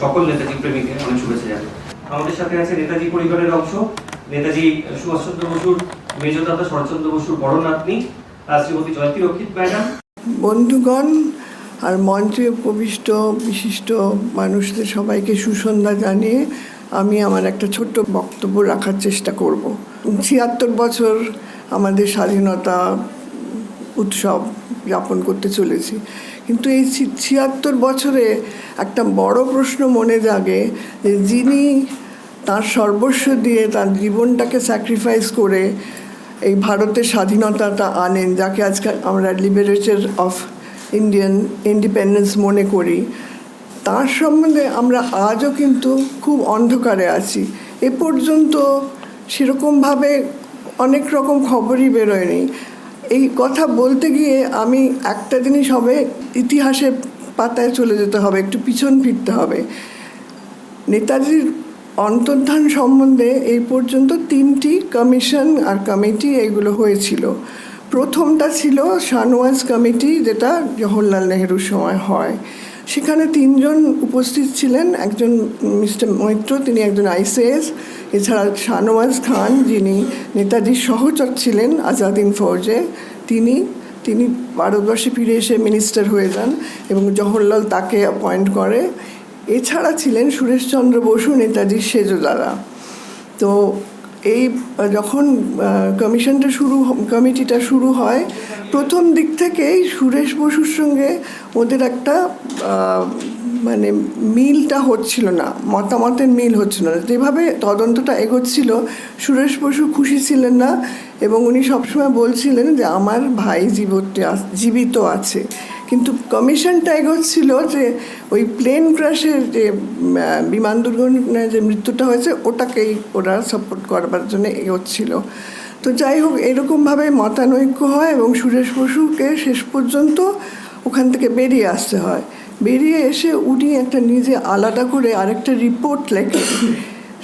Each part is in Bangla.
সকল নেতাজি প্রেমীকে অনেক শুভেচ্ছা জানাই। আমাদের সাথে আছে নেতাজি পরিবারের অংশ, নেতাজি সুভাষচন্দ্র বসুর মেজদাদা শরৎচন্দ্র বসুর বড় নাতনি শ্রীমতী জয়ন্তী রক্ষিত ম্যাডাম। বন্ধুগণ আর মঞ্চে উপবিষ্ট বিশিষ্ট মানুষদের সবাইকে সুসন্ধ্যা জানিয়ে আমি আমার একটা ছোট্ট বক্তব্য রাখার চেষ্টা করব। ছিয়াত্তর বছর আমাদের স্বাধীনতা উৎসব যাপন করতে চলেছি। কিন্তু এই ছিয়াত্তর বছরে একটা বড় প্রশ্ন মনে জাগে যে যিনি তার সর্বস্ব দিয়ে তার জীবনটাকে স্যাক্রিফাইস করে এই ভারতের স্বাধীনতাটা আনেন, যাকে আজকাল আমরা লিবারেটর অফ ইন্ডিয়ান ইন্ডিপেন্ডেন্স মনে করি, তার সম্বন্ধে আমরা আজও কিন্তু খুব অন্ধকারে আছি। এ পর্যন্ত সেরকমভাবে অনেক রকম খবরই বেরোয়নি। এই কথা বলতে গিয়ে আমি একটা জিনিস হবে, ইতিহাসে পাতায় চলে যেতে হবে, একটু পিছন ফিরতে হবে। নেতাজির অন্তর্ধান সম্বন্ধে এই পর্যন্ত তিনটি কমিশন আর কমিটি এগুলো হয়েছিল। প্রথমটা ছিল শানওয়াজ কমিটি, যেটা জওহরলাল নেহরুর সময় হয়। সেখানে তিনজন উপস্থিত ছিলেন। একজন মিস্টার মৈত্র, তিনি একজন আইসিএস। এছাড়া শানওয়াজ খান, যিনি নেতাজির সহচর ছিলেন আজাদিন ফৌজে, তিনি তিনি ভারতবর্ষে ফিরে এসে মিনিস্টার হয়ে যান এবং জওহরলাল তাকে অ্যাপয়েন্ট করে। এছাড়া ছিলেন সুরেশচন্দ্র বসু নেতাজির সেজদাদা তো এই, যখন কমিশনটা শুরু কমিটিটা শুরু হয়, প্রথম দিক থেকেই সুরেশ বসুর সঙ্গে ওদের একটা মানে মিলটা হচ্ছিল না, মতামতের মিল হচ্ছিল না। যেভাবে তদন্তটা এগোচ্ছিল, সুরেশ বসু খুশি ছিলেন না এবং উনি সবসময় বলছিলেন যে, আমার ভাই জীবতে জীবিত আছে। কিন্তু কমিশনটা এগোচ্ছিল যে ওই প্লেন ক্রাশের যে বিমান দুর্ঘটনায় যে মৃত্যুটা হয়েছে, ওটাকেই ওরা সাপোর্ট করবার জন্য এগোচ্ছিল। তো যাই হোক, এরকমভাবে মতানৈক্য হয় এবং সুরেশ বসুকে শেষ পর্যন্ত ওখান থেকে বেরিয়ে আসতে হয়। বেরিয়ে এসে উনি একটা নিজে আলাদা করে আরেকটা রিপোর্ট লেখেন।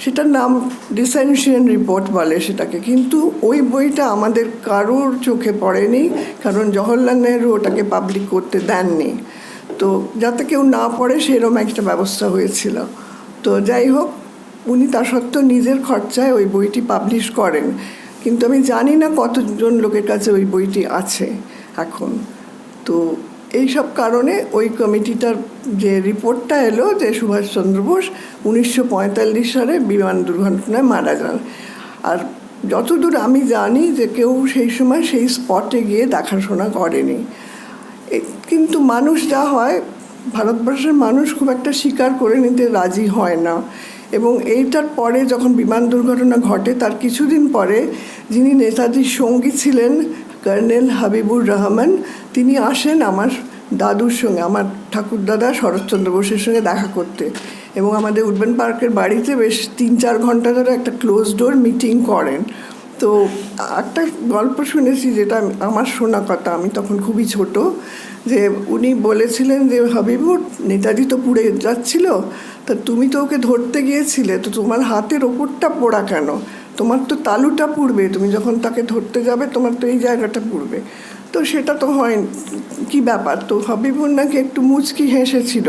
সেটার নাম ডিসেনশিয়ান রিপোর্ট বলে সেটাকে। কিন্তু ওই বইটা আমাদের কারোর চোখে পড়েনি, কারণ জওহরলাল নেহরু ওটাকে পাবলিক করতে দেননি। তো যাতে কেউ না পড়ে সেরকম একটা ব্যবস্থা হয়েছিল। তো যাই হোক, উনি তা সত্ত্বেও নিজের খরচায় ওই বইটি পাবলিশ করেন। কিন্তু আমি জানি না কতজন লোকের কাছে ওই বইটি আছে এখন। তো এই সব কারণে ওই কমিটিটার যে রিপোর্টটা এলো যে সুভাষচন্দ্র বোস উনিশশো পঁয়তাল্লিশ সালে বিমান দুর্ঘটনায় মারা যান। আর যতদূর আমি জানি যে কেউ সেই সময় সেই স্পটে গিয়ে দেখাশোনা করেনি। কিন্তু মানুষ যা হয়, ভারতবর্ষের মানুষ খুব একটা স্বীকার করে নিতে রাজি হয় না। এবং এইটার পরে যখন বিমান দুর্ঘটনা ঘটে, তার কিছুদিন পরে যিনি নেতাজির সঙ্গী ছিলেন কর্নেল হাবিবুর রহমান, তিনি আসেন আমার দাদুর সঙ্গে, আমার ঠাকুরদাদা শরৎচন্দ্র বোসের সঙ্গে দেখা করতে। এবং আমাদের উডবেন পার্কের বাড়িতে বেশ তিন চার ঘণ্টা ধরে একটা ক্লোজ ডোর মিটিং করেন। তো একটা গল্প শুনেছি যেটা আমার শোনা কথা, আমি তখন খুবই ছোট, যে উনি বলেছিলেন যে হাবিবুর নেতাজি তো পুড়ে যাচ্ছিল, তা তুমি তো ওকে ধরতে গিয়েছিলে, তো তোমার হাতের ওপরটা পোড়া কেন? তোমার তো তালুটা পুড়বে তুমি যখন তাকে ধরতে যাবে, তোমার তো এই জায়গাটা পুড়বে তো সেটা তো হয়, কি ব্যাপার? তো হাবিবুর নাকি একটু মুচকি হেসেছিল।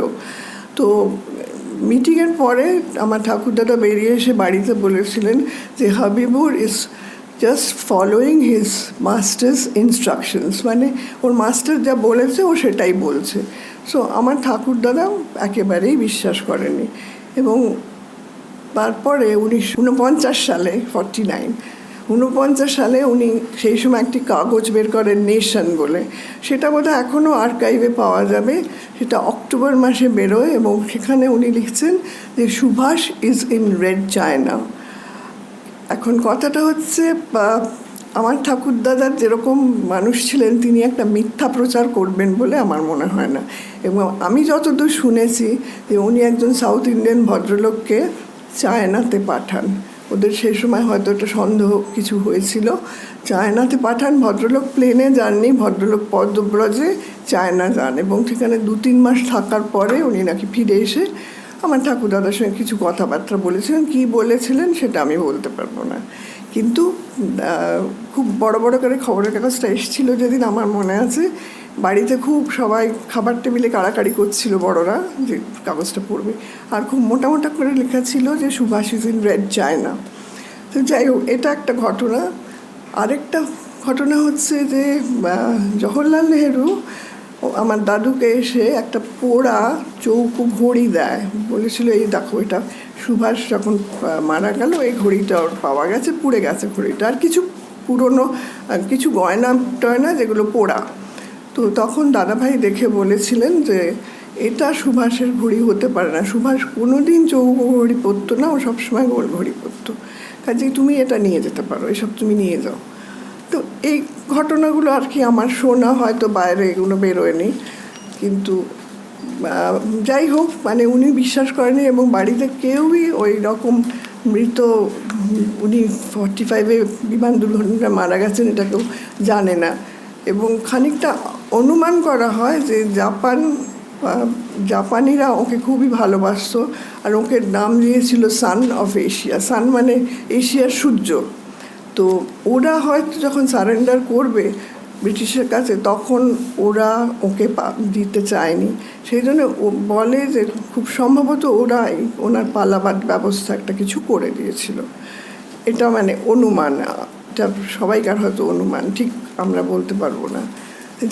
তো মিটিংয়ের পরে আমার ঠাকুরদাদা বেরিয়ে এসে বাড়িতে বলেছিলেন যে, Habibur is just following his master's instructions মানে ওর মাস্টার যা বলেছে, ও সেটাই বলছে। সো আমার ঠাকুরদাদা একেবারেই বিশ্বাস করেনি। এবং তারপরে উনিশশো উনপঞ্চাশ সালে ফর্টি নাইন উনপঞ্চাশ সালে উনি সেই সময় একটি কাগজ বের করেন নেশন বলে। সেটা বোধহয় এখনও আর্কাইভে পাওয়া যাবে। সেটা অক্টোবর মাসে বেরোয় এবং সেখানে উনি লিখছেন যে, Subhas is in Red China এখন কথাটা হচ্ছে আমার ঠাকুরদাদার যেরকম মানুষ ছিলেন, তিনি একটা মিথ্যা প্রচার করবেন বলে আমার মনে হয় না। এবং আমি যতদূর শুনেছি যে, উনি একজন সাউথ ইন্ডিয়ান ভদ্রলোককে চায়নাতে পাঠান। ওদের সেই সময় হয়তো একটা সন্দেহ কিছু হয়েছিল। চায়নাতে পাঠান, ভদ্রলোক প্লেনে যাননি, ভদ্রলোক পদ্মব্রজে চায়না যান এবং সেখানে দু তিন মাস থাকার পরে উনি নাকি ফিরে এসে আমার ঠাকুরদাদার সঙ্গে কিছু কথাবার্তা বলেছিলেন। কি বলেছিলেন সেটা আমি বলতে পারব না। কিন্তু খুব বড় বড় করে খবরের কাগজটা এসেছিল যেদিন আমার মনে আছে। বাড়িতে খুব সবাই খাবার টেবিলে কাড়াকাড়ি করছিল বড়রা, যে কাগজটা পড়বে। আর খুব মোটা মোটা করে লেখা ছিল যে Subhas is in Red China. তো যাই হোক, এটা একটা ঘটনা। আরেকটা ঘটনা হচ্ছে যে জওহরলাল নেহেরু আমার দাদুকে এসে একটা পোড়া চৌকো ঘড়ি দেয়। বলেছিল, এই দেখো, এটা সুভাষ যখন মারা গেল, এই ঘড়িটা ওর পাওয়া গেছে, পুড়ে গেছে ঘড়িটা। আর কিছু পুরনো কিছু গয়না টয়না যেগুলো পোড়া। তো তখন দাদাভাই দেখে বলেছিলেন যে এটা সুভাষের ঘড়ি হতে পারে না। সুভাষ কোনোদিন চৌকো ঘড়ি পরতো না, ও সবসময় গোল ঘড়ি পরতো কাজেই তুমি এটা নিয়ে যেতে পারো, এসব তুমি নিয়ে যাও। তো এই ঘটনাগুলো আর কি আমার শোনা, হয়তো বাইরে এগুলো বেরোয়নি। কিন্তু যাই হোক মানে উনি বিশ্বাস করেনি এবং বাড়িতে কেউই ওই রকম মৃত, উনি ফর্টি ফাইভে বিমান দুর্ঘটনায় মারা গেছেন, এটা কেউ জানে না। এবং খানিকটা অনুমান করা হয় যে জাপান জাপানিরা ওকে খুবই ভালোবাসতো আর ওকে নাম দিয়েছিল সান অফ এশিয়া সান মানে এশিয়ার সূর্য। তো ওরা হয়তো যখন সারেন্ডার করবে ব্রিটিশের কাছে, তখন ওরা ওকে দিতে চায়নি। সেই জন্য ও বলে যে খুব সম্ভবত ওরাই ওনার পালাবার ব্যবস্থা একটা কিছু করে দিয়েছিল। এটা মানে অনুমান এটা সবাইকার হয়তো অনুমান, ঠিক আমরা বলতে পারব না।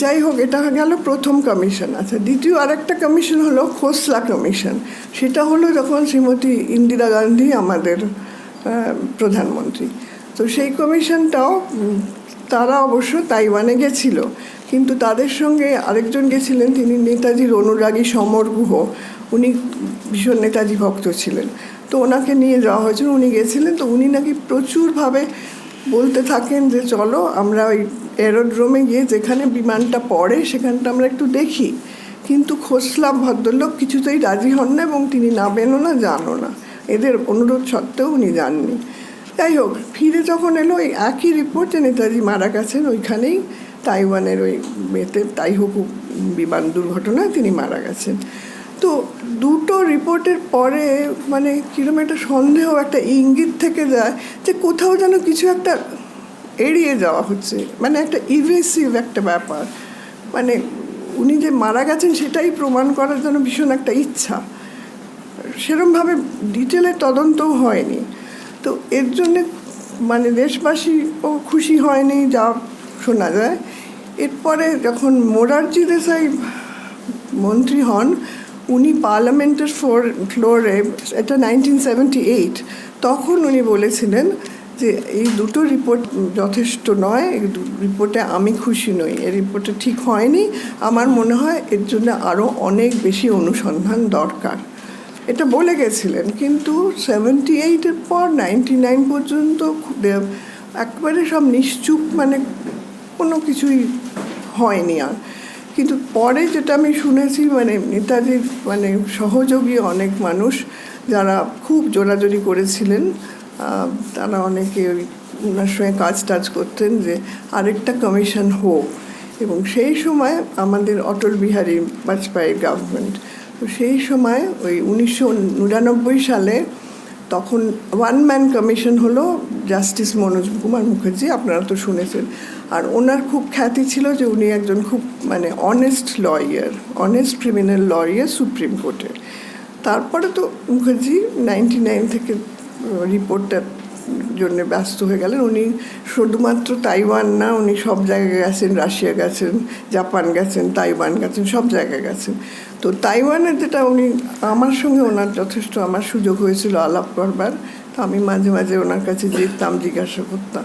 যাই হোক, এটা গেল প্রথম কমিশন আচ্ছা দ্বিতীয় আরেকটা কমিশন হলো খোসলা কমিশন সেটা হলো যখন শ্রীমতী ইন্দিরা গান্ধী আমাদের প্রধানমন্ত্রী। তো সেই কমিশনটাও তারা অবশ্য তাইওয়ানে গেছিল। কিন্তু তাদের সঙ্গে আরেকজন গেছিলেন, তিনি নেতাজির অনুরাগী সমর গুহ। উনি ভীষণ নেতাজি ভক্ত ছিলেন। তো ওনাকে নিয়ে যাওয়া হয়েছিল, উনি গেছিলেন। তো উনি নাকি প্রচুরভাবে বলতে থাকেন যে, চলো, আমরা ওই এরোড্রোমে গিয়ে যেখানে বিমানটা পড়ে, সেখানটা আমরা একটু দেখি। কিন্তু খোসলা ভদ্রলোক, কিছুতেই রাজি হন না এবং তিনি নামেনও না জানো না। এদের অনুরোধ সত্ত্বেও উনি যাননি। যাই হোক, ফিরে যখন এলো ওই একই রিপোর্ট যে নেতাজি মারা গেছেন, ওইখানেই তাইওয়ানের ওই মেতে, তাইহুকু বিমান দুর্ঘটনায় তিনি মারা গেছেন। তো দুটো রিপোর্টের পরে মানে কীরকম একটা সন্দেহ, একটা ইঙ্গিত থেকে যায় যে কোথাও যেন কিছু একটা এড়িয়ে যাওয়া হচ্ছে। মানে একটা ইভেসিভ একটা ব্যাপার। মানে উনি যে মারা গেছেন সেটাই প্রমাণ করার জন্য ভীষণ একটা ইচ্ছা। সেরমভাবে ডিটেলে তদন্তও হয়নি। তো এর জন্যে মানে দেশবাসীও খুশি হয়নি, যা শোনা যায়। এরপরে যখন মোরারজি দেশাই মন্ত্রী হন, উনি পার্লামেন্টের ফ্লোর ফ্লোরে, এটা নাইনটিন সেভেন্টি এইট তখন উনি বলেছিলেন যে এই দুটো রিপোর্ট যথেষ্ট নয় রিপোর্টে আমি খুশি নই। এই রিপোর্টে ঠিক হয়নি। আমার মনে হয় এর জন্য আরও অনেক বেশি অনুসন্ধান দরকার। এটা বলে গেছিলেন, কিন্তু সেভেন্টি এইটের পর নাইনটি নাইন পর্যন্ত একবারে সব নিশ্চুপ মানে কোনো কিছুই হয়নি আর। কিন্তু পরে যেটা আমি শুনেছি মানে নেতাজির মানে সহযোগী অনেক মানুষ যারা খুব জোরাজোরি করেছিলেন তারা অনেকে ওনার সঙ্গে কাজ টাজ করতেন যে আরেকটা কমিশন হোক। এবং সেই সময় আমাদের অটল বিহারী বাজপেয়ীর গভর্নমেন্ট তো সেই সময় ওই উনিশশো নিরানব্বই সালে তখন ওয়ান ম্যান কমিশন হলো জাস্টিস মনোজ কুমার মুখার্জি, আপনারা তো শুনেছেন। আর ওনার খুব খ্যাতি ছিল যে উনি একজন খুব মানে honest lawyer honest criminal lawyer supreme কোর্টের তারপরে তো মুখার্জি নাইনটি নাইন থেকে রিপোর্টটার জন্য ব্যস্ত হয়ে গেলেন। উনি শুধুমাত্র তাইওয়ান না, উনি সব জায়গায় গেছেন, রাশিয়া গেছেন, জাপান গেছেন, তাইওয়ান গেছেন, সব জায়গায় গেছেন। তো তাইওয়ানে যেটা উনি, আমার সঙ্গে ওনার যথেষ্ট আমার সুযোগ হয়েছিল আলাপ করবার। তো আমি মাঝে মাঝে ওনার কাছে যেতাম, জিজ্ঞাসা করতাম।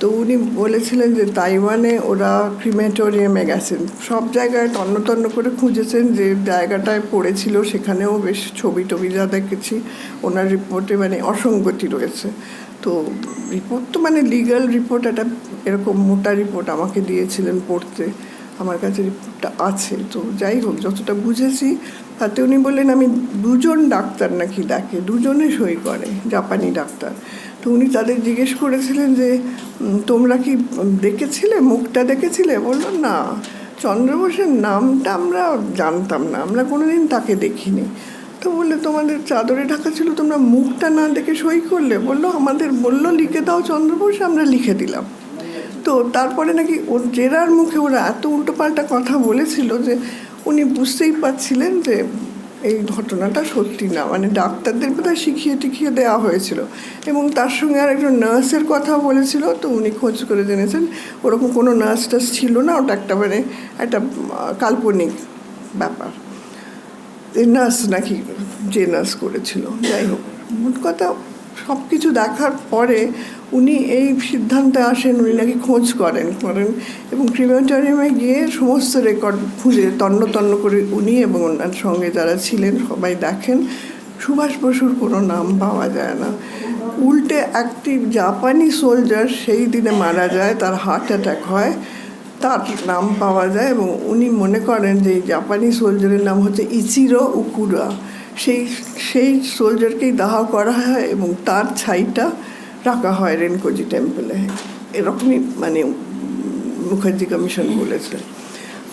তো উনি বলেছিলেন যে তাইওয়ানে ওরা ক্রিমেটোরিয়ামে গেছেন সব জায়গায় তন্ন তন্ন করে খুঁজেছেন যে জায়গাটায় পড়েছিল, সেখানেও বেশ ছবি টবি যা দেখেছি, ওনার রিপোর্টে মানে অসঙ্গতি রয়েছে। তো রিপোর্ট তো মানে লিগাল রিপোর্ট, একটা এরকম মোটা রিপোর্ট আমাকে দিয়েছিলেন পড়তে, আমার কাছে রিপোর্টটা আছে। তো যাই হোক, যতটা বুঝেছি, তাতে উনি বললেন, আমি দুজন ডাক্তার নাকি ডাকে? দুজনে সই করে, জাপানি ডাক্তার। তো উনি তাদের জিজ্ঞেস করেছিলেন যে তোমরা কি দেখেছিলে, মুখটা দেখেছিলে? বলল, না চন্দ্র বোসের নামটা আমরা জানতাম না, আমরা কোনোদিন তাকে দেখিনি। তো বললে, তোমাদের চাদরে ঢাকা ছিল, তোমরা মুখটা না দেখে সই করলে? বলল, আমাদের বলল, লিখে দাও চন্দ্র বোস আমরা লিখে দিলাম। তো তারপরে নাকি ওর জেরার মুখে ওরা এত উল্টোপাল্টা কথা বলেছিল যে, উনি বুঝতেই পারছিলেন যে এই ঘটনাটা সত্যি না। মানে ডাক্তারদের বোধহয় শিখিয়ে টিখিয়ে দেওয়া হয়েছিল। এবং তার সঙ্গে আর একজন নার্সের কথা বলেছিল, তো উনি খোঁজ করে জেনেছেন, ওরকম কোনো নার্স টার্স ছিল না, ওটা একটা মানে একটা কাল্পনিক ব্যাপার। নার্স নাকি যে নার্স করেছিল, যাই হোক। মোট কথা সব কিছু দেখার পরে উনি এই সিদ্ধান্তে আসেন, উনি নাকি খোঁজ করেন করেন এবং ক্রিমেটোরিয়ামে গিয়ে সমস্ত রেকর্ড খুঁজে তন্ন তন্ন করে উনি এবং ওনার সঙ্গে যারা ছিলেন সবাই দেখেন। সুভাষ বসুর কোনো নাম পাওয়া যায় না। উল্টে একটি জাপানি সোলজার সেই দিনে মারা যায়, তার হার্ট অ্যাটাক হয়, তার নাম পাওয়া যায় এবং উনি মনে করেন যে জাপানি সোলজারের নাম হচ্ছে ইচিরো উকুরা সেই সেই সোলজারকেই দাহ করা হয় এবং তার ছাইটা রাখা হয় রেনকোজি টেম্পলে। এরকমই মানে মুখার্জি কমিশন বলেছে।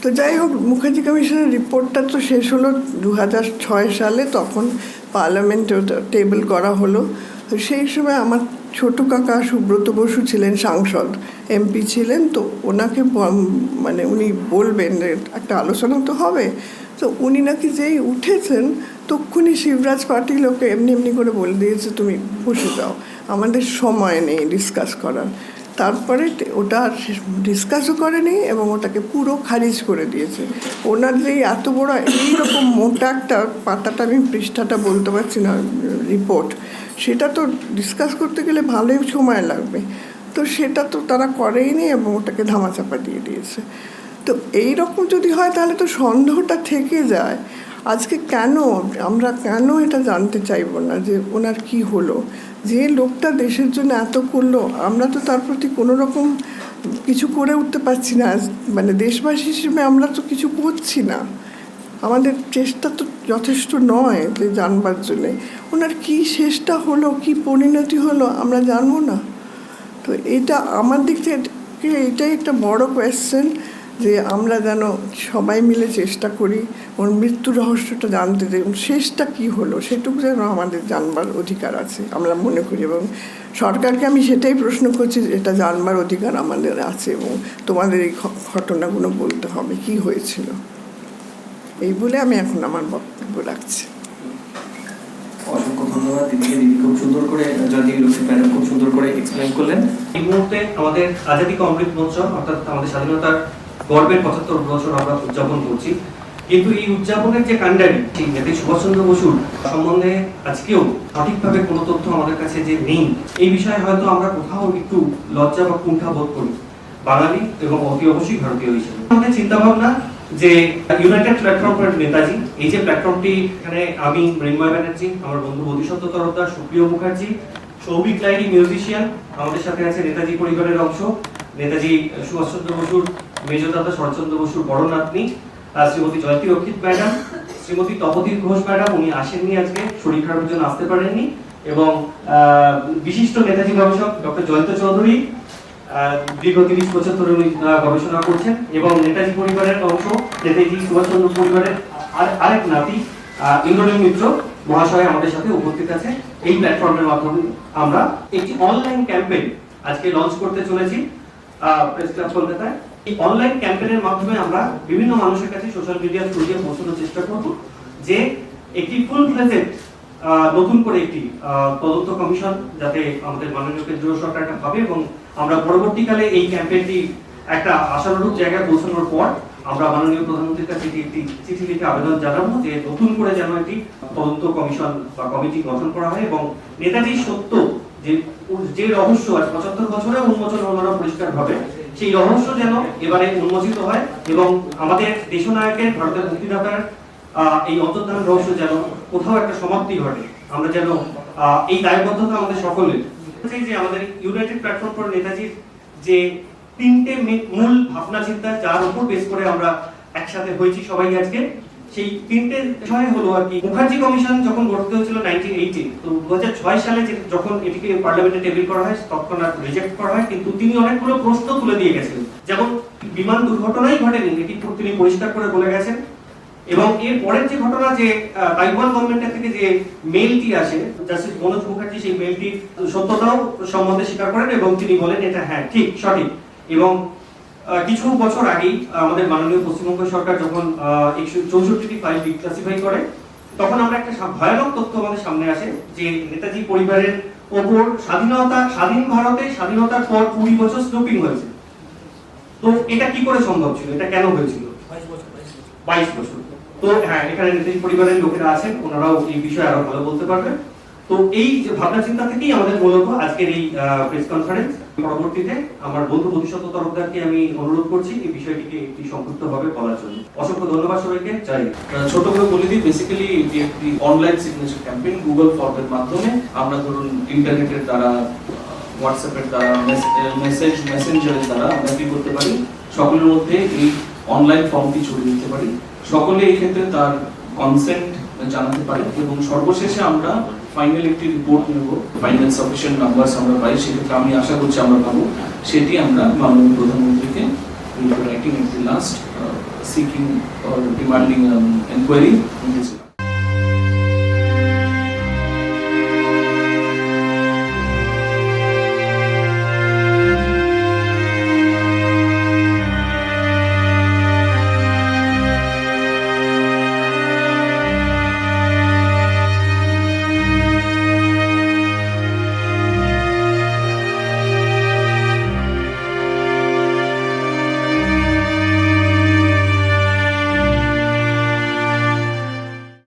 তো যাই হোক, মুখার্জি কমিশনের রিপোর্টটা তো শেষ হলো দু ছয় সালে, তখন পার্লামেন্টে টেবিল করা হলো। সেই সময় আমার ছোট কাকা সুব্রত বসু ছিলেন সাংসদ, এমপি ছিলেন, তো ওনাকে মানে উনি বলবেন একটা আলোচনা তো হবে। তো উনি নাকি যেই উঠেছেন তক্ষুনি শিবরাজ পাটিল ওকে এমনি এমনি করে বলে দিয়েছে, তুমি বসে যাও। আমাদের সময় নেই ডিসকাস করার। তারপরে ওটা ডিসকাসও করেনি এবং ওটাকে পুরো খারিজ করে দিয়েছে। ওনার যে এত বড় এইরকম মোটা একটা পাতাটা, আমি পৃষ্ঠাটা বলতে পারছি না রিপোর্ট সেটা তো ডিসকাস করতে গেলে ভালোই সময় লাগবে। তো সেটা তো তারা করেইনি এবং ওটাকে ধামাচাপা দিয়ে দিয়েছে। তো এই রকম যদি হয় তাহলে তো সন্দেহটা থেকে যায়। আজকে কেন, আমরা কেন এটা জানতে চাইব না যে ওনার কি হলো? যে লোকটা দেশের জন্য এত করল, আমরা তো তার প্রতি কোনো রকম কিছু করে উঠতে পারছি না। মানে দেশবাসী হিসেবে আমরা তো কিছু করছি না। আমাদের চেষ্টা তো যথেষ্ট নয় যে জানবার জন্যে। ওনার কি শেষটা হলো, কি পরিণতি হলো, আমরা জানব না। তো এটা আমার দিক থেকে এটাই একটা বড় কোয়েশ্চেন যে আমরা যেন সবাই মিলে চেষ্টা করি ওর মৃত্যু রহস্যটা জানতে এবং শেষটা কি হলো, সেটুকু যেন আমাদের জানবার অধিকার আছে আমরা মনে করি এবং সরকারকে আমি সেটাই প্রশ্ন করছি যে এটা জানবার অধিকার আমাদের আছে এবং তোমাদের এই ঘটনাগুলো বলতে হবে, কি হয়েছিল? এই বলে আমি এখন আমার বক্তব্য রাখছি। অসংখ্য ধন্যবাদ খুব সুন্দর করে জয়দেবী লক্ষ্মী খুব সুন্দর করে এক্সপ্লেন করলেন। এই মুহূর্তে আমাদের অমৃত মঞ্চ অর্থাৎ আমাদের স্বাধীনতার গর্বের পঁচাত্তর বছর আমরা উদযাপন করছি। কিন্তু এই উদযাপনের যে কাণ্ডারি সেই নেতাজি সুভাষচন্দ্র বসুর সম্বন্ধে আজকেও সঠিকভাবে কোনো তথ্য আমাদের কাছে যে নেই, এই বিষয়ে হয়তো আমরা কোথাও একটু লজ্জা বা কুণ্ঠা বোধ করি। বাঙালি এবং অতি অবশ্যই ভারতীয় হিসেবে। আমাদের চিন্তা ভাবনা যে ইউনাইটেড প্ল্যাটফর্ম ফর নেতাজি এই যে প্ল্যাটফর্মটি এখানে আমি, মৃন্ময় ব্যানার্জি, আমার বন্ধু বোধিসত্ত্ব তরফদার সুপ্রিয় মুখার্জি, সৌভিক লাইরি মিউজিশিয়ান, আমাদের সাথে আছে নেতাজি পরিবারের অংশ, নেতাজি সুভাষচন্দ্র বসুর মেজদাদা শরৎচন্দ্র বসুর বড় নাতনি শ্রীমতী জয়ন্তী রক্ষিত ম্যাডাম, শ্রীমতী তপদীপ ঘোষ ম্যাডাম, উনি আসেননি আজকে, শরীর খারাপের জন্য আসতে পারেননি, এবং বিশিষ্ট নেতাজি গবেষক ডক্টর জয়ন্ত চৌধুরী দীর্ঘ তিরিশ বছর ধরে উনি গবেষণা করছেন, এবং নেতাজি পরিবারের অংশ, নেতাজি সুভাষচন্দ্র পরিবারের আর- আরেক নাতি ইন্দ্রনীল মিত্র মহাশয় আমাদের সাথে উপস্থিত আছে এই প্ল্যাটফর্মের মাধ্যমে আমরা একটি অনলাইন ক্যাম্পেইন আজকে লঞ্চ করতে চলেছি প্রেস ক্লাব কলকাতায়। এই অনলাইন ক্যাম্পেইনের মাধ্যমে আমরা বিভিন্ন মানুষের কাছে সোশ্যাল মিডিয়ার থ্রু দিয়ে পৌঁছানোর চেষ্টা করব যে একটি ফুল ফ্লেজেড নতুন করে একটি তদন্ত কমিশন যাতে আমাদের মাননীয় কেন্দ্রীয় সরকার একটা হবে এবং আমরা পরবর্তীকালে এই ক্যাম্পেইনটি একটা আশানুরূপ জায়গায় পৌঁছানোর পর আমরা মাননীয় প্রধানমন্ত্রীর কাছে একটি চিঠি লিখে আবেদন জানাব যে নতুন করে যেন একটি তদন্ত কমিশন বা কমিটি গঠন করা হয় এবং নেতাজি সত্য যে যে রহস্য আজ পঁচাত্তর বছরে উন্মোচন হলো পরিষ্কার ভাবে সেই রহস্য যেন এবারে উন্মোচিত হয় এবং আমাদের দেশ নায়কের ভারতের মুক্তিদাতার এই অন্তর্ধান রহস্য যেন কোথাও একটা সমাপ্তি ঘটে। আমরা যেন এই দায়বদ্ধতা আমাদের সকলের। যে আমাদের ইউনাইটেড প্ল্যাটফর্ম ফর নেতাজির যে তিনটে মূল ভাবনা চিন্তা যার উপর বেস করে আমরা একসাথে হয়েছি সবাই আজকে। সেই তিনটে বিষয় হলো আর কি। মুখার্জি কমিশন যখন গঠিত হয়েছিল নাইনটিন এইটি তো দু সালে যখন এটিকে পার্লামেন্টে টেবিল করা হয় আর রিজেক্ট করা হয়, কিন্তু তিনি অনেকগুলো প্রশ্ন তুলে দিয়ে গেছেন। যেমন, বিমান দুর্ঘটনাই ঘটেনি, এটি তিনি পরিষ্কার করে বলে গেছেন। এবং এর পরের যে ঘটনা যে তাইওয়ান গভর্নমেন্টের থেকে যে মেইলটি আসে, জাস্টিস মনোজ মুখার্জি সেই মেইলটি সত্যতাও সম্বন্ধে স্বীকার করেন এবং তিনি বলেন এটা হ্যাঁ ঠিক, সঠিক। এবং কিছু বছর আগেই আমাদের মাননীয় পশ্চিমবঙ্গ সরকার যখন একশো চৌষট্টিটি ফাইল ডিক্লাসিফাই করে তখন আমরা একটা ভয়ানক তথ্য আমাদের সামনে আসে যে নেতাজি পরিবারের ওপর স্বাধীনতা স্বাধীন ভারতে স্বাধীনতার পর কুড়ি বছর স্নোপিং হয়েছে। তো এটা কি করে সম্ভব ছিল? এটা কেন হয়েছিল? বাইশ বছর। তো হ্যাঁ এখানে নেতাজি পরিবারের লোকেরা আছেন ওনারাও এই বিষয়ে আরও ভালো বলতে পারবেন। তো এই ভাবনা চিন্তা থেকেই আমাদের মূলত আজকের এই প্রেস কনফারেন্স পরবর্তীতে আমার বন্ধু প্রতিশত তরফদারকে আমি অনুরোধ করছি এই বিষয়টিকে একটি সংক্ষিপ্তভাবে বলার জন্য। অসংখ্য ধন্যবাদ সবাইকে। আহ, ছোট করে বলে দিই বেসিক্যালি এটি একটি অনলাইন সিগনেচার ক্যাম্পেইন গুগল ফর্মের মাধ্যমে আমরা ধরুন ইন্টারনেটের দ্বারা হোয়াটসঅ্যাপের দ্বারা মেসেজ মেসেঞ্জারের দ্বারা আমরা কি করতে পারি? সকলের মধ্যে এই অনলাইন ফর্মটি ছড়িয়ে দিতে পারি। সকলে এই ক্ষেত্রে তার কনসেন্ট জানাতে পারি এবং সর্বশেষে আমরা ফাইনাল একটি রিপোর্ট নেব। ফাইনাল সাফিসিয়েন্ট নাম্বারস আমরা পাই, সেক্ষেত্রে আমি আশা করছি আমরা পাবো। সেটি আমরা মাননীয় প্রধানমন্ত্রীকে writing at the last seeking or demanding this